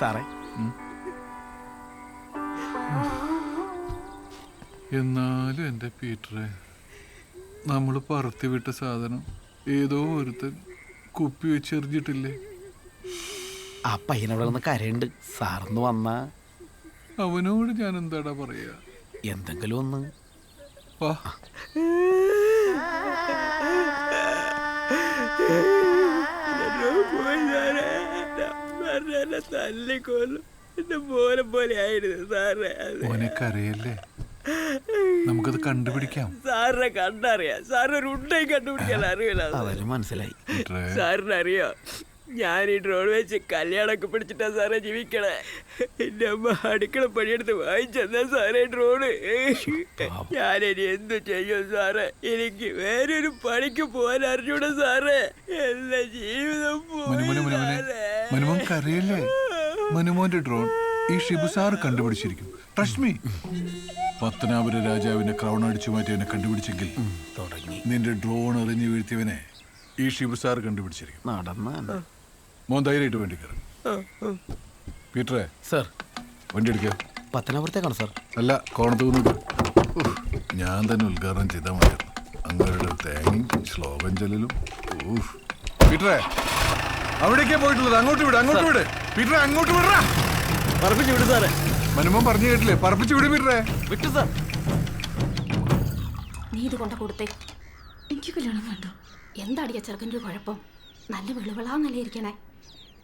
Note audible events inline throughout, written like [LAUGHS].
സാറേ. എന്നാലും എന്റെ പീറ്ററെ നമ്മൾ പറത്തി വിട്ട സാധനം ഏതോ ഒരുത്തൻ കുപ്പി വെച്ചെറിഞ്ഞിട്ടില്ലേ? ആ പയ്യനവിടെ നിന്ന് കരയുണ്ട് സാറിന്ന് വന്ന. അവനോട് ഞാൻ എന്താടാ പറയാ? എന്തെങ്കിലും ഒന്ന്. വാ. തല്ലിക്കൊല്ലും. എന്റെ പോലെ പോലെ ആയിരുന്നു സാറേ അത്. ഓനെ കരയല്ലേ നമുക്കത് കണ്ടുപിടിക്കാം. സാറിനെ കണ്ടറിയാം. സാറിനൊരു ഒരു ഉണ്ടയും കണ്ടുപിടിക്കാൻ അറിയില്ല. അവന് മനസ്സിലായി. പീറ്ററെ സാറിന് അറിയോ ഞാൻ ഈ ഡ്രോൺ വെച്ച് കല്യാണമൊക്കെ പിടിച്ചിട്ടാ സാറേ ജീവിക്കണേ. എന്റെ അമ്മ അടുക്കള പണിയെടുത്ത് വാങ്ങിച്ചെന്നാ സാറേ ഡ്രോണ് ഞാനിനി എന്തു ചെയ്യും സാറേ? എനിക്ക് വേറൊരു പണിക്ക് പോകാൻ അറിഞ്ഞൂടെ സാറേ. എല്ലാ ജീവിതം. കരയല്ലേ? മനുമോന്റെ ഡ്രോൺ ഈ ഷിബു സാറ് കണ്ടുപിടിച്ചിരിക്കും. ട്രസ്റ്റ് മീ പത്തനാപുര രാജാവിന്റെ ക്രൗൺ അടിച്ചു മാറ്റിയവനെ കണ്ടുപിടിച്ചെങ്കിൽ നിന്റെ ഡ്രോൺ എറിഞ്ഞു വീഴ്ത്തിയവനെ ഈ ഷിബു സാർ കണ്ടുപിടിച്ചിരിക്കും. നടന്ന മോൻ ധൈര്യമായിട്ട് വണ്ടി കയറും. പീറ്ററെ സർ. വണ്ടി എടുക്കുക പത്തനാപുരത്തേക്കാണ് സാർ? അല്ല കോണത്തൂന്നുണ്ട് ഞാൻ തന്നെ ഉദ്ഘാടനം ചെയ്താൽ മതിയായിരുന്നു അങ്ങനെ തേങ്ങയും ശ്ലോകം ചെല്ലലും. ഊഹ്. പീറ്ററെ അവിടേക്കേ പോയിട്ടുള്ളത്? അങ്ങോട്ട് വിട് അങ്ങോട്ട് വിട്. പീറ്ററെ അങ്ങോട്ട് വിടറാ. പറപ്പിച്ച് വിട് സാറേ. മനുമോൻ പറഞ്ഞു കേട്ടില്ലേ? പറപ്പിച്ച് വിട് പീറ്ററെ. വിട്ടു സാർ. നീ ഇത് കൊണ്ട കൊടുത്തേ. എനിക്ക് കല്യാണം വേണ്ട? എന്താടിയ ചെറുക്കന്റെ ഒരു കുഴപ്പം? നല്ല വെളുവിളാ ഇരിക്കണേ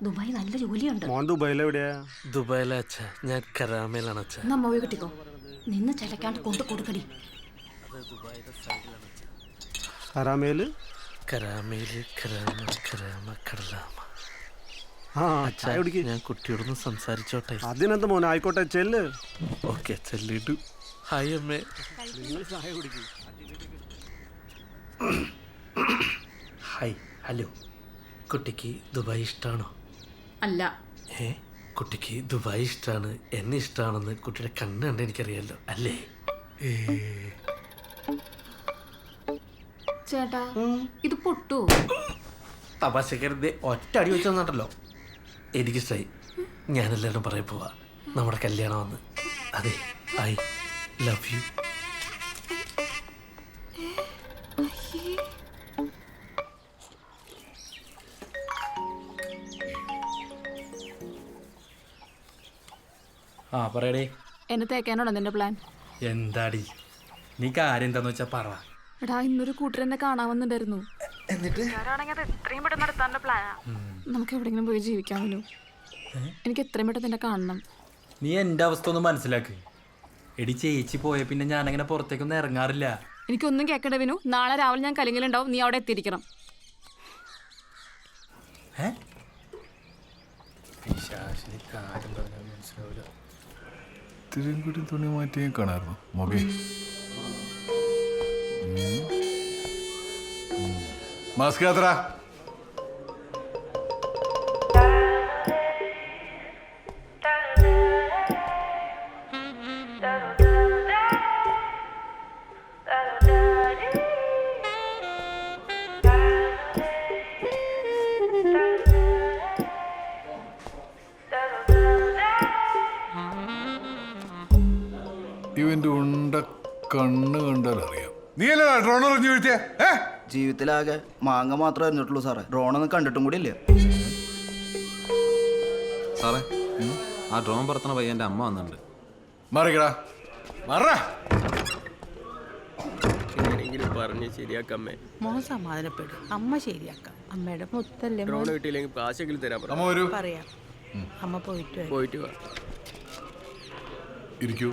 ദുബായ് നല്ല ജോലിയുണ്ട്. മോൻ ദുബായിൽ എവിടെയാ ദുബായിലെ അച്ഛ. ഞാൻ കരാമയിലാണ് അച്ഛ. എന്നാ മോയെ കിട്ടിക്കോ നിന്ന് ചിലക്കാണ്ട് കൊണ്ടു കൊടുക്കടി. കരാമയിൽ കരാമയിൽ കരാമ കരാമ കടലാമ. ഞാൻ കുട്ടിയോടൊന്ന് സംസാരിച്ചോട്ടെ. അതിനെന്ത് മോനെ ആയിക്കോട്ടെ ചെല്ല്. ഓക്കെ ചെല്ലിട്ടു ഹായ് അമ്മേ. Hi hello. കുട്ടിക്ക് ദുബായ് ഇഷ്ടമാണോ അല്ല. ഏ കുട്ടിക്ക് ദുബായ് ഇഷ്ടമാണ് എന്നെ ഇഷ്ടമാണെന്ന് കുട്ടിയുടെ കണ്ണ് കണ്ട് എനിക്കറിയാലോ അല്ലേ? ചേട്ടാ ഇത് പൊട്ടു? തപാശക്കരുത് ഒറ്റ അടി വെച്ച് തന്നിട്ടല്ലോ എനിക്കിഷ്ടായി. ഞാനെല്ലാവരും പറയാൻ പോവാ. നമ്മുടെ കല്യാണം വന്ന് അതെ ഐ ലവ് യു. ആ പറയടേ. എന്നെ തേക്കാനാണോ നിന്റെ പ്ലാൻ എന്താടി? നീ കാര്യം എന്താന്ന് വെച്ചാ പറ. എടാ ഇന്നൊരു കൂട്ടർ എന്നെ കാണാൻ പ്ലാനാ നമുക്ക് എവിടെയെങ്കിലും പോയി ജീവിക്കാമല്ലോ. എനിക്ക് എത്രയും പെട്ടെന്ന് എന്നെ കാണണം. നീ എന്റെ അവസ്ഥ ഒന്ന് മനസ്സിലാക്ക്. എടി ചേച്ചി പോയ പിന്നെ ഞാനങ്ങനെ പുറത്തേക്കൊന്നും ഇറങ്ങാറില്ല. എനിക്കൊന്നും കേൾക്കണ്ട വിനു. നാളെ രാവിലെ ഞാൻ കലിങ്ങലുണ്ടാവും. നീ അവിടെ എത്തിയിരിക്കണം. ഏ? ഇത്തിരിയും കൂടി തുണി മാറ്റി കാണായിരുന്നു. മൊബൈൽ മാസ്ക് യാത്ര ജീവിതത്തിലാകെ മാങ്ങ മാത്രമേ അറിഞ്ഞിട്ടുള്ളൂ സാറേ. ഡ്രോണൊന്നും കണ്ടിട്ടും കൂടി ഇല്ല സാറേ ആ ഡ്രോൺ പറത്തണ പയ്യന്റെ അമ്മ വന്നിട്ടുണ്ട്. മറിക്കടാ. മറ. പറഞ്ഞ് ശരിയാക്കമ്മേ മോൻ സമാധാനപ്പെടും. അമ്മ ശരിയാക്കാം. അമ്മയുടെ മുത്തല്ലേ ഡ്രോൺ കിട്ടിയില്ലെങ്കിൽ കാശെങ്കിലും തരാൻ അമ്മ വരൂ. പറയാം. അമ്മ പോയിട്ട്. പോയിട്ട് വാ. ഇരിക്കൂ.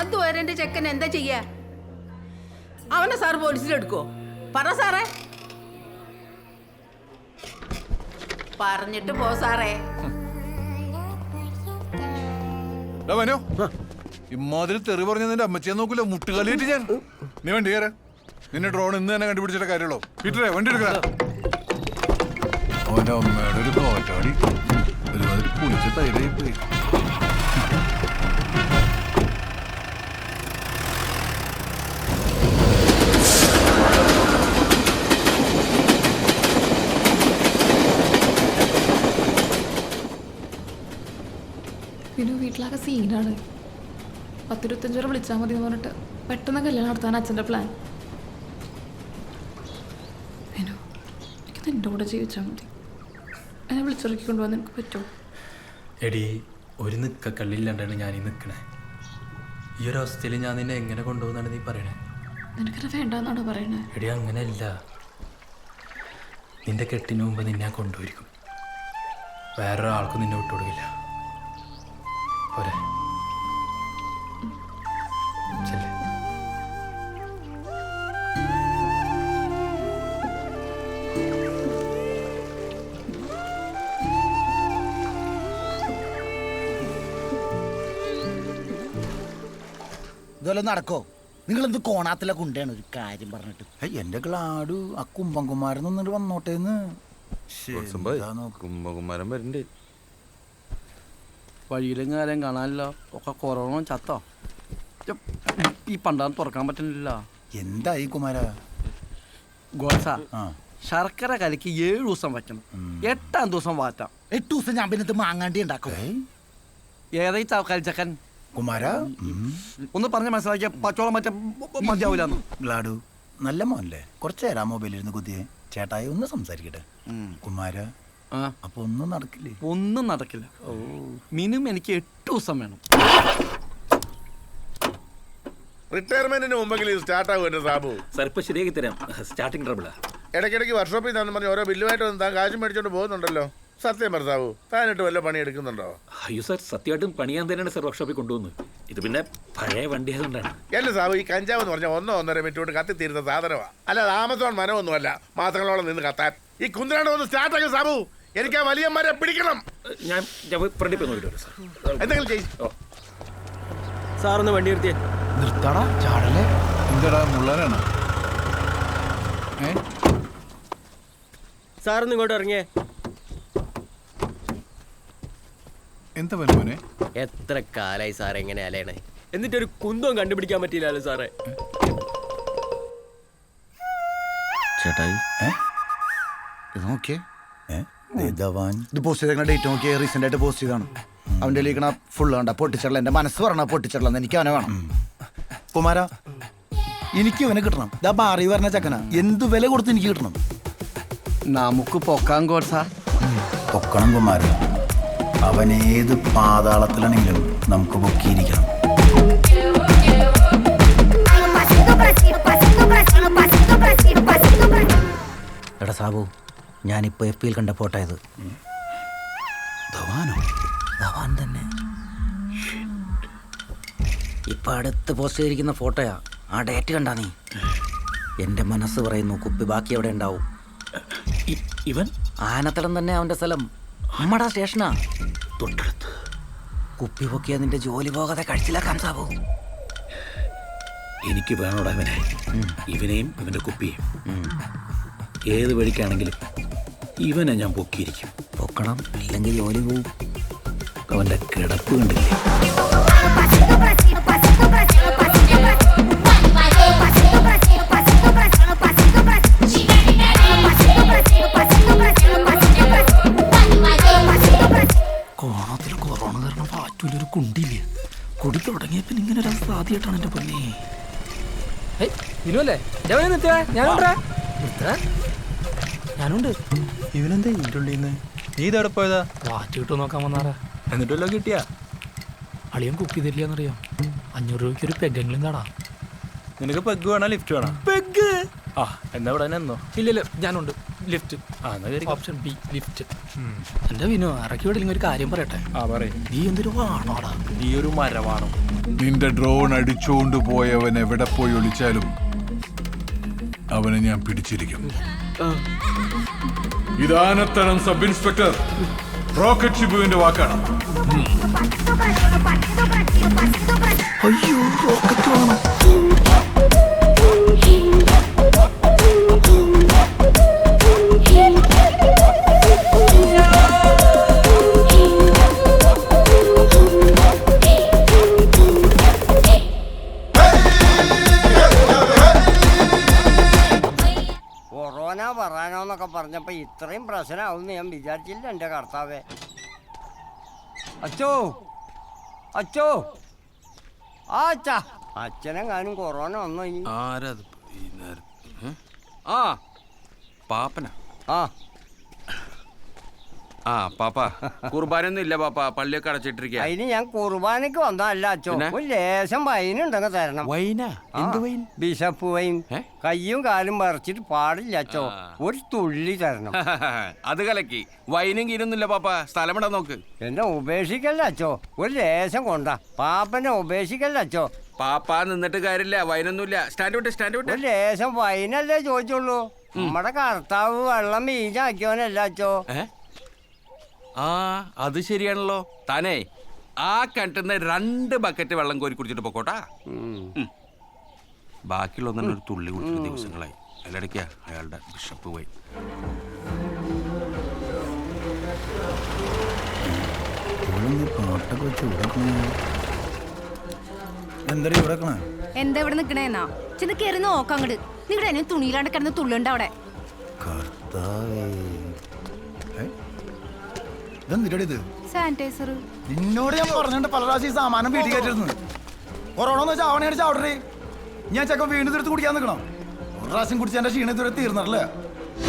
അതുവരെ എന്റെ ചെക്കൻ എന്താ ചെയ്യാ? അവനെ സാർ പോലീസിലെടുക്കോ പറ സാറേ പറഞ്ഞിട്ട് പോ സാറേ മനോ ഇമ്മാതിരി തെറി പറഞ്ഞ നിന്റെ അമ്മച്ചിയെ നോക്കില്ല മുട്ടുകാലിയിട്ട് ഞാൻ. നീ വണ്ടി കയറ. നിന്നെ ഡ്രോൺ ഇന്ന് തന്നെ കണ്ടുപിടിച്ചിട്ട് കാര്യമുള്ളൂ. പീറ്ററെ വണ്ടി എടുക്കാം അവന്റെ അമ്മയുടെ ഒരു കോറ്റാടി ഒരുമാതിരി പുളിച്ച തൈരായി പോയി പിന്നെ വീട്ടിലാകെ സീനാണ് പത്തിരുപത്തഞ്ച് വരെ വിളിച്ചാൽ മതി എന്ന് പറഞ്ഞിട്ട് പെട്ടെന്ന് കല്യാണം നടത്താൻ അച്ഛന്റെ പ്ലാൻ വിനു എനിക്ക് നിന്റെ കൂടെ ജീവിച്ചാൽ മതി. എന്നെ വിളിച്ചിറക്കി കൊണ്ടുപോകാൻ നിനക്ക് പറ്റുമോ? എടി ഒരു നിക്കക്കള്ളില്ലാണ്ടാണ് ഞാൻ ഈ നിൽക്കണേ ഈ ഒരു അവസ്ഥയിൽ ഞാൻ നിന്നെ എങ്ങനെ കൊണ്ടുപോകുന്നാണ് നീ പറയണേ? നിനക്കത് വേണ്ടെന്നാണോ പറയണേ? എടി അങ്ങനെയല്ല. നിന്റെ കെട്ടിന് മുമ്പ് നിന്നെ ഞാൻ കൊണ്ടുപോയിരിക്കും. വേറൊരാൾക്കും നിന്നെ വിട്ടുകൊടുക്കില്ല. പോരെ. ഇതുപോലെ നടക്കോ? നിങ്ങൾ എന്ത് കോണാത്തിലെ കുണ്ടയാണ് ഒരു കാര്യം പറഞ്ഞിട്ട്. എന്റെ ക്ലാഡു ആ കുമ്പംകുമാരൻ നിന്നിട്ട് വന്നോട്ടേന്ന്. കുംഭകുമാരൻ വരണ്ടേ? വഴിയിലും കാര്യം കാണാനില്ല. ഒക്കെ കൊറോണ ചത്തോ? ഈ പണ്ടാന്ന് തുറക്കാൻ പറ്റുന്നില്ല. എന്തായി കുമാര? ഗോസ ശർക്കര കലക്ക് ഏഴ് ദിവസം വയ്ക്കണം. എട്ടാം ദിവസം വാറ്റാം. എട്ട് ദിവസം ഞാൻ പിന്നെ മാങ്ങാണ്ടി ഉണ്ടാക്കും. ഏതായി കലിച്ചക്കൻ കുമാര? ഒന്ന് പറഞ്ഞ മനസ്സിലാക്കിയ പച്ചോളം മറ്റേ മതിയാവൂലെന്ന്. ലാഡു നല്ല മോനല്ലേ? കുറച്ച് നേരം മൊബൈലിരുന്ന് കുതിയെ കുത്തിയെ. ചേട്ടായി ഒന്ന് സംസാരിക്കട്ടെ. കുമാര അപ്പൊ ഒന്നും നടക്കില്ലേ? ഒന്നും നടക്കില്ല. മിനിമം എനിക്ക് എട്ട് ദിവസം വേണം. റിട്ടയർമെന്റിന് മുമ്പെങ്കിലും ഇത് സ്റ്റാർട്ട് എന്റെ സാബു. സാർ ഇപ്പൊ ശരിയാക്കി തരാം. സ്റ്റാർട്ടിങ് ട്രബിളാ ഇടയ്ക്കിടയ്ക്ക് വർക്ക്ഷോപ്പിൽ നിന്ന് പറഞ്ഞ് ഓരോ ബില്ലുമായിട്ട് വന്ന് താൻ കാശ് മേടിച്ചോണ്ട് പോകുന്നുണ്ടല്ലോ. സത്യം പറ സാബു താനിട്ട് വല്ല പണി എടുക്കുന്നുണ്ടോ? അയ്യോ സാർ സത്യമായിട്ടും പണിയാൻ തന്നെയാണ് സാർ വർക്ക്ഷോപ്പിൽ കൊണ്ടുവന്നത് ഇത് പിന്നെ പഴയ വണ്ടി ആയതുകൊണ്ടാണ്. അല്ല സാബു ഈ കഞ്ചാവ് എന്ന് പറഞ്ഞാൽ ഒന്നോ ഒന്നര മിനിറ്റ് കൊണ്ട് കത്തിത്തീരുന്ന സാധനമാണ് അല്ലാതെ ആമസോൺ മരമൊന്നുമല്ല മാസങ്ങളോളം നിന്ന് കത്താൻ. ഈ കുന്തിരാണ്ട് ഒന്ന് സ്റ്റാർട്ട് ആക്കും സാബു. എനിക്ക് ആ വലിയന്മാരെ പിടിക്കണം. ഞാൻ സാർ. എന്തെങ്കിലും ചെയ്യും. സാറൊന്ന് വണ്ടി നിർത്തിയേ. നിർത്താടാ ചാടല്ലേ? എന്താടാ മുള്ളാനാണ്? ഏ? സാറൊന്ന് ഇങ്ങോട്ട് ഇറങ്ങിയേ. എന്താ വരുമോനെ എത്ര കാലായി സാർ എങ്ങനെ അലയണേ. എന്നിട്ടൊരു കുന്തവും കണ്ടുപിടിക്കാൻ പറ്റിയില്ലല്ലോ സാറേ. ചേട്ടായി നോക്കിയേ. ധവാൻ ഇത് പോസ്റ്റ് ചെയ്തേക്കണ ഡേറ്റ് നോക്കിയേ റീസെന്റ് ആയിട്ട് പോസ്റ്റ് ചെയ്താണ് അവന്റെ ലീക്കണ ഫുള്ള് കണ്ട പൊട്ടിച്ചടല എന്റെ മനസ്സ് പറഞ്ഞ പൊട്ടിച്ചടല എനിക്ക് അവനെ വേണം. കുമാര എനിക്ക് ഇവനെ കിട്ടണം. ഇതാ ബാറി പറഞ്ഞ ചക്കന. എന്ത് വില കൊടുത്ത് എനിക്ക് കിട്ടണം? നമുക്ക് പൊക്കാൻ കോട്സ പൊക്കണം കുമാര. അവനേത് ഏത് പാതാളത്തിലാണെങ്കിലും നമുക്ക് പൊക്കിയിരിക്കണം. എടാ സാബു ഞാനിപ്പോ എഫ് പിയിൽ കണ്ട ഫോട്ടോ ഇത് ധവാനോ? ധവാൻ തന്നെ. ഇപ്പൊ അടുത്ത് പോസ്റ്റ് ചെയ്തിരിക്കുന്ന ഫോട്ടോയാ ആ ഡേറ്റ് കണ്ടാ നീ. എന്റെ മനസ്സ് പറയുന്നു കുപ്പി ബാക്കി എവിടെ ഉണ്ടാവും. ഇവൻ? ആനത്തടം തന്നെ അവന്റെ സ്ഥലം. നമ്മടാ സ്റ്റേഷനാ തൊട്ടടുത്ത്. കുപ്പി പൊക്കിയ നിന്റെ ജോലി പോകാതെ കഴിച്ചിലാക്കാൻ സാബു എനിക്ക് വേണോടാ ഇവനെ. ഇവനെയും ഇവന്റെ കുപ്പിയും ഏത് വഴിക്കാണെങ്കിലും ഇവനെ ഞാൻ പൊക്കിയിരിക്കും. പൊക്കണം ഇല്ലെങ്കിൽ ജോലി പോവും അവന്റെ കിടപ്പ് കണ്ടില്ലേ? കോണത്തിൽ കൊറോണ കാരണം പാറ്റൂലൊരു കുണ്ടില്ല? കുടി തുടങ്ങിയപ്പോൾ ഇങ്ങനെ ഒരു അവസ്ഥ ആദ്യമായിട്ടാണ് എന്റെ പൊന്നെ. വിനുവല്ലേ? എവിടെ നിർത്തിയ ഞാനുണ്ടാ? ഞാനുണ്ട്. ഇവനെന്താ ഇതിന്റെ ഉള്ളിൽ നിന്ന് നീ ഇതെവിടെ പോയതാ? കിട്ടുമോ നോക്കാൻ വന്നാറാ എന്നിട്ടല്ലോ കിട്ടിയാ? അളിയൻ കുക്ക് ചെയ്തിട്ടില്ലെന്നറിയാം? അഞ്ഞൂറ് രൂപയ്ക്ക് ഒരു പെഗ്ഗെങ്കിലും താടാ. നിനക്ക് പെഗ് വേണോ? ലിഫ്റ്റ് വേണോ? പെഗ് ആ എന്നാ ഇവിടെ തന്നെ എന്നോ ഇല്ല ഇല്ല ഞാനുണ്ട്. ലിഫ്റ്റ് ആ എന്നാ കയറി ഓപ്ഷൻ ബി ലിഫ്റ്റ് എന്റെ വിനു ഇറക്കി വിടില്ലെങ്കിൽ ഒരു കാര്യം പറയട്ടെ? ആ പറയും. നീ എന്തൊരു വാണോടാ? നീ ഒരു മരവാണോ? നിന്റെ ഡ്രോൺ അടിച്ചുകൊണ്ട് പോയവൻ എവിടെ പോയി ഒളിച്ചാലും അവനെ ഞാൻ പിടിച്ചിരിക്കും. ഇതാനത്തരം സബ് ഇൻസ്പെക്ടർ റോക്കറ്റ് ഷിബുവിന്റെ വാക്കാണ്. അയ്യോ റോക്കറ്റ് വേണം. കൊറോണ പറയാനോന്നൊക്കെ പറഞ്ഞപ്പോ ഇത്രയും പ്രശ്നമാവുമെന്ന് ഞാൻ വിചാരിച്ചില്ല എന്റെ കർത്താവേ. അച്ചോ അച്ചോ. ആ അച്ഛാ. അച്ഛനെങ്ങാനും കൊറോണ ഒന്നും ഇനി. ആരത് ഈ നേരത്ത് ആ. പാപ്പന? ആ. ആ പാപ്പ കുർബാനൊന്നും ഇല്ല പാപ്പ പള്ളിയൊക്കെ അടച്ചിട്ടിരിക്കുക അതിന് ഞാൻ കുർബാനക്ക് വന്നതല്ല അച്ചോ. പിന്നെ? ഒരു ലേശം വൈനുണ്ടെങ്കിൽ തരണം. വൈന? ആ, എന്ത് വൈൻ? Bishop wine. കയ്യും കാലും പറിച്ചിട്ട് പാടില്ല അച്ചോ. ഒരു തുള്ളി തരണം. [LAUGHS] അത് കലക്കി. വൈനും കീരൊന്നുമില്ല പാപ്പ. സ്ഥലം ഇടാൻ നോക്ക്. എന്നെ ഉപേക്ഷിക്കല്ല അച്ചോ. ഒരു ലേശം കൊണ്ടാ. പാപ്പനെ ഉപേക്ഷിക്കല്ല അച്ചോ. പാപ്പ നിന്നിട്ട് കാര്യമില്ല. വൈനൊന്നുമില്ല. സ്റ്റാൻഡ് വിട്ട് സ്റ്റാൻഡ് വിട്ട്. ലേശം വൈനല്ലേ ചോദിച്ചുള്ളൂ. നമ്മുടെ കർത്താവ് വെള്ളം വീഞ്ഞാക്കിയവനല്ല അച്ചോ. ഏ? ആ അത് ശരിയാണല്ലോ. താനേ ആ കിണറ്റുന്ന രണ്ട് ബക്കറ്റ് വെള്ളം കോരി കുടിച്ചിട്ട് പൊക്കോട്ടാ. ബാക്കിയുള്ള ഒന്നും ഒരു തുള്ളി കുടിച്ചിട്ട് ദിവസങ്ങളായി. അതിലിടയ്ക്കാ അയാളുടെ ബിഷപ്പ് പോയി. എന്താ ഇവിടെ നിക്കണേന്നാ ചെന്ന് കയറി നോക്കാം അങ്ങട്. നിങ്ങളുടെ തുണിയിലാണ്ട് കിടന്ന് തുള്ളുണ്ട് അവിടെ. കർത്താവേ. ഏ? ഇതെന്തിരടി ഇത് സാനിറ്റൈസർ നിന്നോട് ഞാൻ പറഞ്ഞിട്ട് പല പ്രാവശ്യം ഈ സാമാനം വീട്ടിൽ കയറ്റിരുന്നു കൊറോണ എന്ന് വെച്ചാൽ അവനെ അടിച്ച് അവിടെ ഞാൻ ചെക്കൻ വീണ്ടും എടുത്ത് കുടിക്കാൻ നിൽക്കണം ഒരു പ്രാവശ്യം കുടിച്ച എന്റെ ക്ഷീണം ഇതുവരെ തീർന്നല്ലേ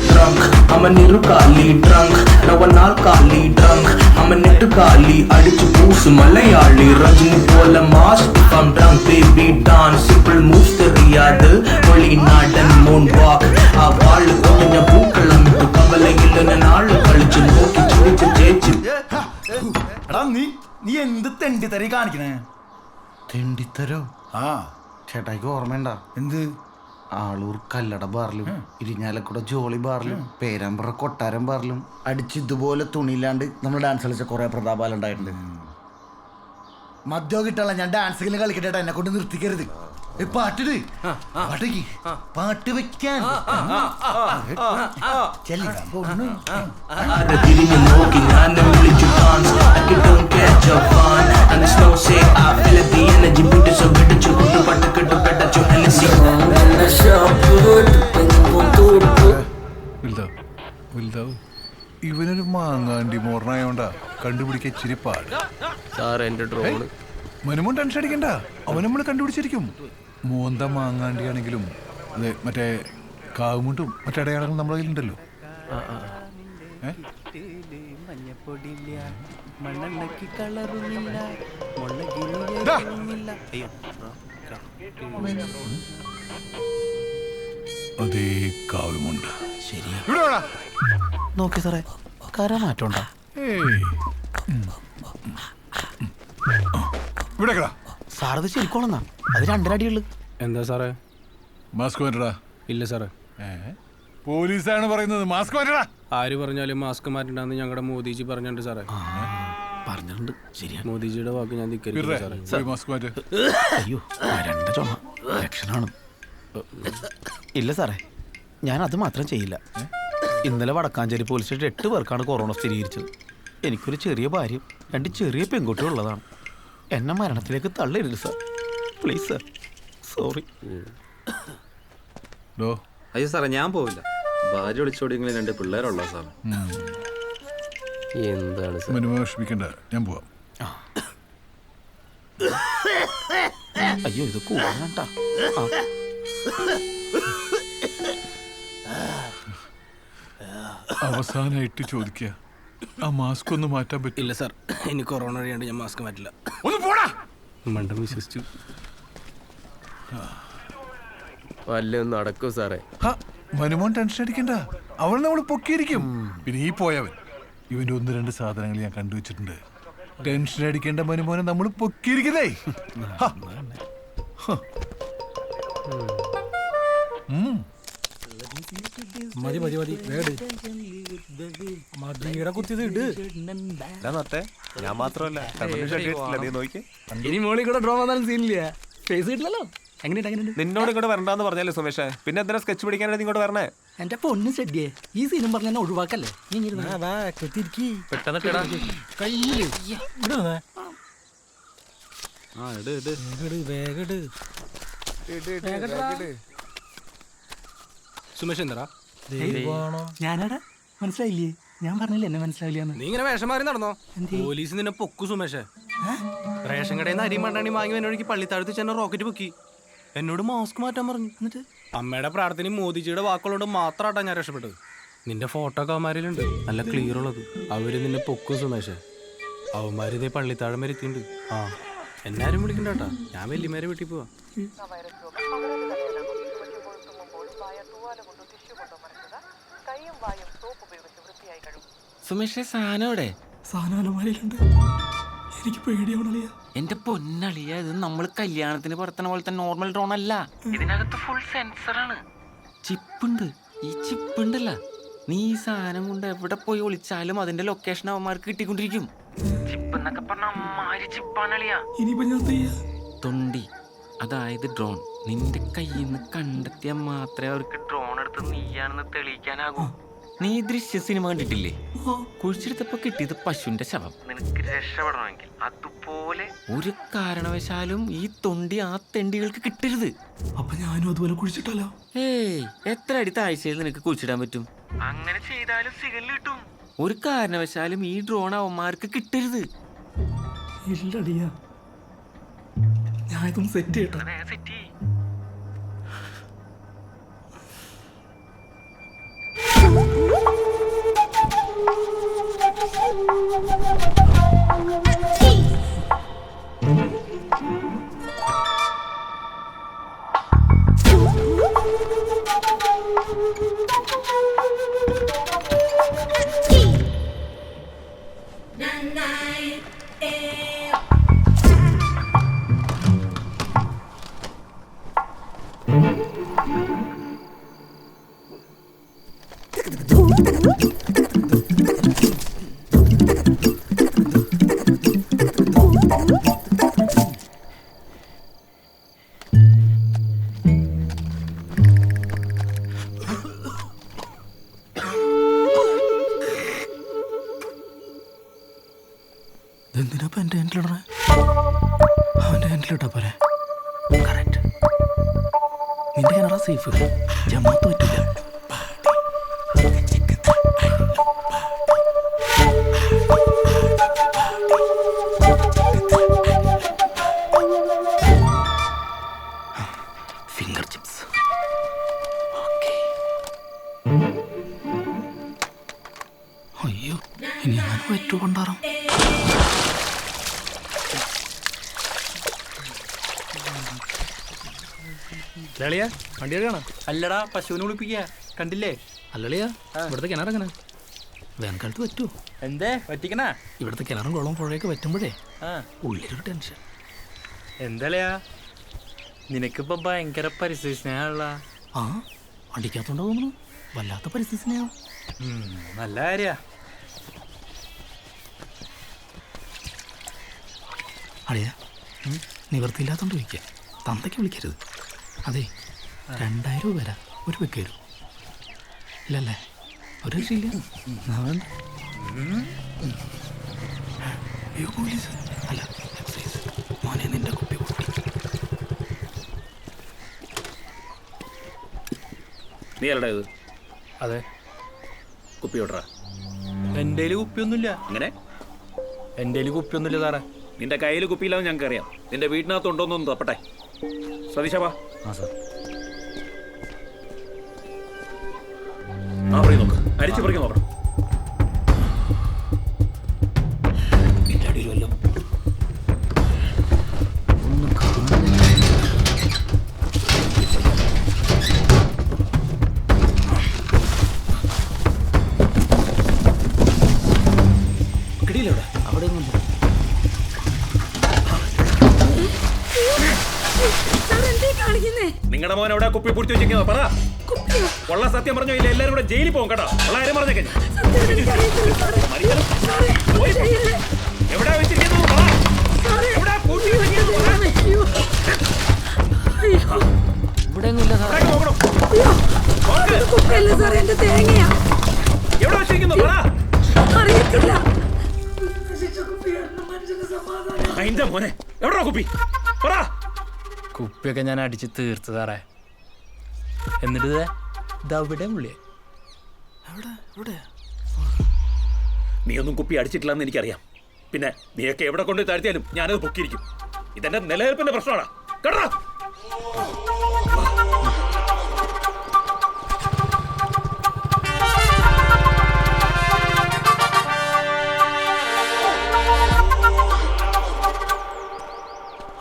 drunk. I'm a നിറുകാലി drunk. നവനാൽക്കാലി drunk. I'm a നെട്ടുകാലി അടിച്ചു പൂസ് മലയാളി രജനി പോലെ mass if I'm drunk baby dance simple moves தெரியாது വെളിനാടൻ moon walk ആ വാള് ഒടിഞ്ഞ പൂക്കളം ഇട്ടു കവലയിൽ നാള് കളിച്ചു എടാ നീ നീ എന്ത് തെണ്ടിത്തരി കാണിക്കണേ? തെണ്ടിത്തരോ? ആ. ചേട്ടായിക്ക് ഓർമ്മയുണ്ടാ? എന്ത്? ആളൂർ കല്ലട ബാറിലും ഇരിഞ്ഞാലക്കുട ജോളി ബാറിലും പേരാമ്പ്ര കൊട്ടാരം ബാറിലും അടിച്ച് ഇതുപോലെ തുണിയില്ലാണ്ട് നമ്മൾ ഡാൻസ് കളിച്ച കുറെ പ്രതാപാലുണ്ടായിട്ടുണ്ട് മദ്യം കിട്ടാനുള്ള ഞാൻ ഡാൻസ് കളിക്കട്ടെ എന്നെ കൊണ്ട് നിർത്തിക്കരുത്. പാട്ടിട് പാട്ടേക്ക്. പാട്ട് വെക്കാൻ. ഇവനൊരു മാങ്ങാണ്ടി മോർണായോണ്ടാ കണ്ടുപിടിക്കാൻ ഇച്ചിരി പാട്. സാർ എന്റെ ഡ്രോൺ മനുമോൻ ടെൻഷൻ അടിക്കണ്ട. അവൻ നമ്മൾ കണ്ടുപിടിച്ചിരിക്കും. മൂന്ത മാങ്ങാണ്ടിയാണെങ്കിലും അതെ മറ്റേ കാവുമുണ്ടും മറ്റേ അടയാളങ്ങളും നമ്മുടെ കയ്യിലുണ്ടല്ലോ? മഞ്ഞപ്പൊടിയില്ല മണ്ണെണ്ണയ്ക്ക് കളറുമില്ല ദാ. അതേ നോക്കി സാറേ കര മാറ്റമുണ്ടോ? ഏയ്. ഇവിടെ സാറത് ശരിക്കോളന്നാ അത് രണ്ടരടിയുള്ളു. എന്താ സാറേ? മാസ്ക് മാറ്റടാ. ഇല്ല സാറേ. പോലീസാണ് പറയുന്നത്. മാസ്ക് മാറ്റടാ. ആര് പറഞ്ഞാലും മാസ്ക് മാറ്റണ്ടെന്ന് ഞങ്ങളുടെ മോദിജി പറഞ്ഞിട്ടുണ്ട് സാറേ. പറഞ്ഞിട്ടുണ്ട്. ശരിയാ മോദിജിയുടെ വാക്ക് ഞാൻ ധിക്കരിക്കില്ല വിടറേ, സാറേ. മാസ്ക് മാറ്റ്. അയ്യോ ചുമ. ലക്ഷണമാണ് ഇല്ല സാറേ ഞാൻ അത് മാത്രം ചെയ്യില്ല. ഇന്നലെ വടക്കാഞ്ചേരി പോലീസ് സ്റ്റേഷൻ എട്ട് പേർക്കാണ് കൊറോണ സ്ഥിരീകരിച്ചത്. എനിക്കൊരു ചെറിയ ഭാര്യയും രണ്ട് ചെറിയ പെൺകുട്ടിയും ഉള്ളതാണ്. എന്നെ മരണത്തിലേക്ക് തള്ളരുത് സാർ പ്ലീസ് സാർ സോറി ഡോ. അയ്യോ സാറേ ഞാൻ പോവില്ല. ഭാര്യ വിളിച്ചോടിയെങ്കിലും രണ്ട് പിള്ളേരുള്ള സാർ എന്താണ് വിഷമിക്കണ്ട ഞാൻ പോവാം. അയ്യോ ഇത് കൂടാണ്ടാ. അവസാനായിട്ട് ചോദിക്കുക ആ മാസ്ക് ഒന്ന് മാറ്റാൻ പറ്റും ഇല്ല സാർ ഇനി കൊറോണ അറിയാണ്ട് ഞാൻ മാസ്ക് മാറ്റില്ല. ഒന്ന് പോടാ! മണ്ടം വിശ്വസിച്ചു. വല്ലൊന്നും നടക്കും സാറേ. മനുമോൻ ടെൻഷൻ അടിക്കണ്ട. അവൻ നമ്മൾ പൊക്കിയിരിക്കും. പിന്നെ ഈ പോയവൻ ഇവന്റെ ഒന്ന് രണ്ട് സാധനങ്ങൾ ഞാൻ കണ്ടുവച്ചിട്ടുണ്ട്. ടെൻഷൻ അടിക്കേണ്ട മനുമോനെ നമ്മൾ പൊക്കിയിരിക്കുന്നേ. ഹ. മതി മതി മതി. മതിയുടെ കുത്തിയത് ഇട്. ഞാൻ മാത്രമല്ല. നീ നോക്കി. ഇനി മോളിൽ കൂടെ ഡ്രോ വന്നാലും സീനില്ല ഫേസ് കിട്ടില്ലല്ലോ. എങ്ങനെയുണ്ട് എങ്ങനെയുണ്ട്? നിന്നോട് ഇങ്ങോട്ട് വരണ്ടെന്ന് പറഞ്ഞല്ലേ സുമേഷ്. പിന്നെ എന്തിനാ സ്കെച്ച് പിടിക്കാനായിട്ട് ഇങ്ങോട്ട് വരണേ? എന്റെ പൊന്ന് ചെടിയെ ഈ സീനും പറഞ്ഞ എന്നെ ഒഴിവാക്കല്ലേ. കയ്യിൽ. സുമേഷ് എന്താ ഞാനാടാ മനസ്സിലായില്ലേ? ഞാൻ പറഞ്ഞില്ലേ എന്നെ മനസ്സിലാവില്ല നീ ഇങ്ങനെ വേഷം മാറി നടന്നോ? പോലീസ് നിന്നെ പൊക്കു സുമേഷേ. റേഷൻ കടയിൽ നിന്ന് അരിയും മണ്ണാണി വാങ്ങി എന്നോട് പള്ളിത്താഴത്ത് ചെന്ന റോക്കറ്റ് പൊക്കി. എന്നോട് മാസ്ക് മാറ്റാൻ പറഞ്ഞു. എന്നിട്ട്? അമ്മയുടെ പ്രാർത്ഥനയും മോദിജിയുടെ വാക്കുകളോട് മാത്രമാട്ടാ ഞാൻ രക്ഷപ്പെട്ടത്. നിന്റെ ഫോട്ടോ ഒക്കെ അവന്മാരിലുണ്ട്. നല്ല ക്ലിയർ ഉള്ളത്. അവർ നിന്നെ പൊക്കു സുമേഷേ. അവന്മാര് ഇതേ പള്ളിത്താഴം വരെ എത്തിയിട്ടുണ്ട്. ആ എന്നാരും വിളിക്കണ്ട കേട്ടാ ഞാൻ വല്യമാരെ വീട്ടിൽ പോവാ. സുമേഷേ സാധനം എവിടെ? സാധനം അലമാരയിലുണ്ട് എനിക്ക് എന്റെ പൊന്നളിയ ഇത് നമ്മൾ കല്യാണത്തിന് പറത്തണ പോലത്തെ നോർമൽ ഡ്രോൺ അല്ല. ഇതിനകത്ത് ഫുൾ സെൻസർ സെൻസറാണ് ചിപ്പുണ്ട്. ഈ ചിപ്പുണ്ടല്ല. നീ ഈ സാധനം കൊണ്ട് എവിടെ പോയി ഒളിച്ചാലും അതിന്റെ ലൊക്കേഷൻ അവന്മാർക്ക് കിട്ടിക്കൊണ്ടിരിക്കും. ചിപ്പ് എന്നൊക്കെ പറഞ്ഞ അമ്മാരി ചിപ്പാണളിയാ ഇനിയിപ്പോ ഞാൻ ചെയ്യാ? തൊണ്ടി. അതായത് ഡ്രോൺ നിന്റെ കയ്യിൽ നിന്ന് കണ്ടെത്തിയാൽ മാത്രമേ അവർക്ക് ഡ്രോൺ എടുത്ത് നീയാണെന്ന് തെളിയിക്കാനാകൂ. നീ ദൃശ്യ സിനിമ കണ്ടിട്ടില്ലേ? കുഴിച്ചെടുത്തപ്പോ കിട്ടിയത് പശുവിന്റെ ശവം. നിനക്ക് രക്ഷപ്പെടണമെങ്കിൽ അതുപോലെ ഒരു കാരണവശാലും ഈ തൊണ്ടി ആ തെണ്ടികൾക്ക് കിട്ടരുത്. അപ്പൊ ഞാനും അതുപോലെ കുഴിച്ചിട്ടല്ലോ ഏയ് എത്ര അടി താഴ്ചയിൽ നിനക്ക് കുഴിച്ചിടാൻ പറ്റും? അങ്ങനെ ചെയ്താലും സിഗൽ കിട്ടും. ഒരു കാരണവശാലും ഈ ഡ്രോൺ അവന്മാർക്ക് കിട്ടരുത്. ഇല്ലടിയാ. ഞാൻ ഇതും സെറ്റ് ചെയ്യട്ടെ സെറ്റ് എന്തിനാ വണ്ടി എടുക്കണം അല്ലടാ പശുവിനെ കുളിപ്പിക്കുക കണ്ടില്ലേ? അല്ലളിയാ ഇവിടുത്തെ കിണറങ്ങനെ? വേനൽക്കാലത്ത് പറ്റുമോ എന്തേ? പറ്റിക്കണ? ഇവിടുത്തെ കിണറും കുളവും പുഴയൊക്കെ പറ്റുമ്പോഴേ ഉള്ളിലൊരു ടെൻഷൻ. എന്തല്ലയാ നിനക്കിപ്പോ ഭയങ്കര പരിസ്ഥിതി സ്നേഹമുള്ള ആ അടിക്കാത്തോണ്ടോ തോന്നുന്നു വല്ലാത്ത പരിസ്ഥിതി സ്നേഹം. നല്ല കാര്യ. അളിയ നിവൃത്തിയില്ലാത്തോണ്ട് ചോദിക്കുക തന്തയ്ക്ക് വിളിക്കരുത്. അതെ രണ്ടായിരം രൂപ വരാം. ഒരു വെക്കേരു ഇല്ലല്ലേ? ഒരു രക്ഷയില്ല. പോലീസ്. അല്ല എക്സൈസ് മോനെ നിന്റെ കുപ്പി നീ അല്ലടാ ഇത്? അതെ. കുപ്പി വിടറാ എന്റെ കുപ്പിയൊന്നുമില്ല. അങ്ങനെ എന്റെ കുപ്പിയൊന്നുമില്ല സാറേ. നിന്റെ കയ്യിൽ കുപ്പിയില്ലാന്ന് ഞങ്ങൾക്ക് അറിയാം നിന്റെ വീട്ടിനകത്തുണ്ടോന്നൊന്നും തപ്പട്ടെ. സതീശ വാ. ആ സാർ. ആ പറയും നോക്ക്. അരിച്ച് പറിക്കാൻ നോക്കണം. നിങ്ങളുടെ മോൻ എവിടെ കുപ്പി പൂർത്തി വെച്ചിരിക്കുന്നോ പറ. ഉള്ള സത്യം പറഞ്ഞോ ഇല്ല എല്ലാരും കൂടെ ജയിലിൽ പോകും കേട്ടോ. ഉള്ള കാര്യം പറഞ്ഞേക്കെ. എവിടെ വെച്ചിരിക്കുന്നു. എവിടാ വെച്ചിരിക്കുന്നു അതിന്റെ മോനെ. എവിടാ കുപ്പി? പറ കുപ്പിയൊക്കെ ഞാൻ അടിച്ച് തീർത്തു സാറേ. എന്നിട്ട് പുള്ളിയെ നീ ഒന്നും കുപ്പി അടിച്ചിട്ടില്ലെന്ന് എനിക്കറിയാം. പിന്നെ നീയൊക്കെ എവിടെ കൊണ്ട് താഴ്ത്തിയാലും ഞാനത് പൊക്കിയിരിക്കും. ഇതെന്റെ നിലനിൽപ്പിന്റെ പ്രശ്നമാണ് കേട്ടോ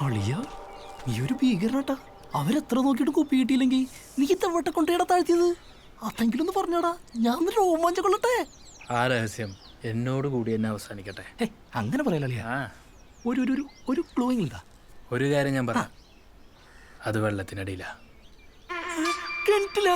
അളിയ നീ ഒരു ഭീകരനാട്ടാ. അവരെത്ര നോക്കിയിട്ട് കുപ്പിയിട്ടില്ലെങ്കിൽ നീ ഇത്തവട്ടെ കൊണ്ട് ഇട താഴ്ത്തിയത്? അതെങ്കിലും ഒന്ന് പറഞ്ഞോടാ. ഞാൻ രോമാഞ്ചം കൊള്ളട്ടെ ആ രഹസ്യം എന്നോട് കൂടി എന്നെ അവസാനിക്കട്ടെ. അങ്ങനെ പറയലിയ ഒരു ഒരു ഒരു ക്ലൂയിങ് ഇതാ. ഒരു കാര്യം ഞാൻ പറ. അത് വെള്ളത്തിനടിയില്ല കേട്ടില്ല